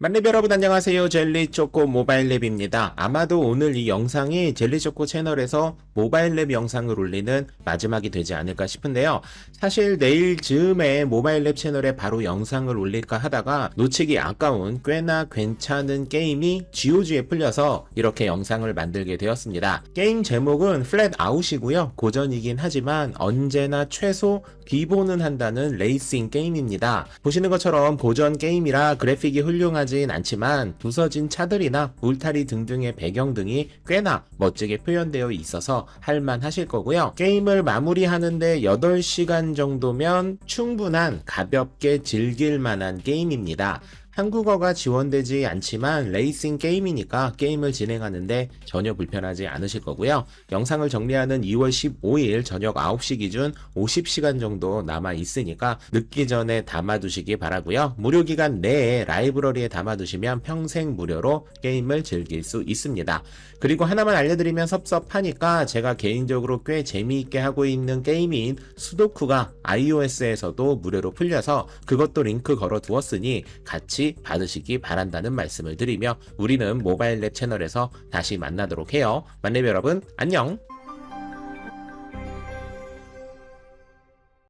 만렙 여러분 안녕하세요. 젤리초코 모바일랩입니다. 아마도 오늘 이 영상이 젤리초코 채널에서 모바일랩 영상을 올리는 마지막이 되지 않을까 싶은데요. 사실 내일 즈음에 모바일랩 채널에 바로 영상을 올릴까 하다가 놓치기 아까운 꽤나 괜찮은 게임이 GOG에 풀려서 이렇게 영상을 만들게 되었습니다. 게임 제목은 플랫 아웃이고요. 고전이긴 하지만 언제나 최소 기본은 한다는 레이싱 게임입니다. 보시는 것처럼 고전 게임이라 그래픽이 훌륭 하진 않지만 부서진 차들이나 울타리 등등의 배경 등이 꽤나 멋지게 표현되어 있어서 할만하실 거고요. 게임을 마무리하는데 8시간 정도면 충분한 가볍게 즐길 만한 게임입니다. 한국어가 지원되지 않지만 레이싱 게임이니까 게임을 진행하는데 전혀 불편하지 않으실 거고요. 영상을 정리하는 2월 15일 저녁 9시 기준 50시간 정도 남아 있으니까 늦기 전에 담아두시기 바라고요. 무료 기간 내에 라이브러리에 담아두시면 평생 무료로 게임을 즐길 수 있습니다. 그리고 하나만 알려드리면 섭섭하니까 제가 개인적으로 꽤 재미있게 하고 있는 게임인 수도쿠가 iOS에서도 무료로 풀려서 그것도 링크 걸어 두었으니 같이 받으시기 바란다는 말씀을 드리며 우리는 모바일 랩 채널에서 다시 만나도록 해요. 만렙 여러분 안녕.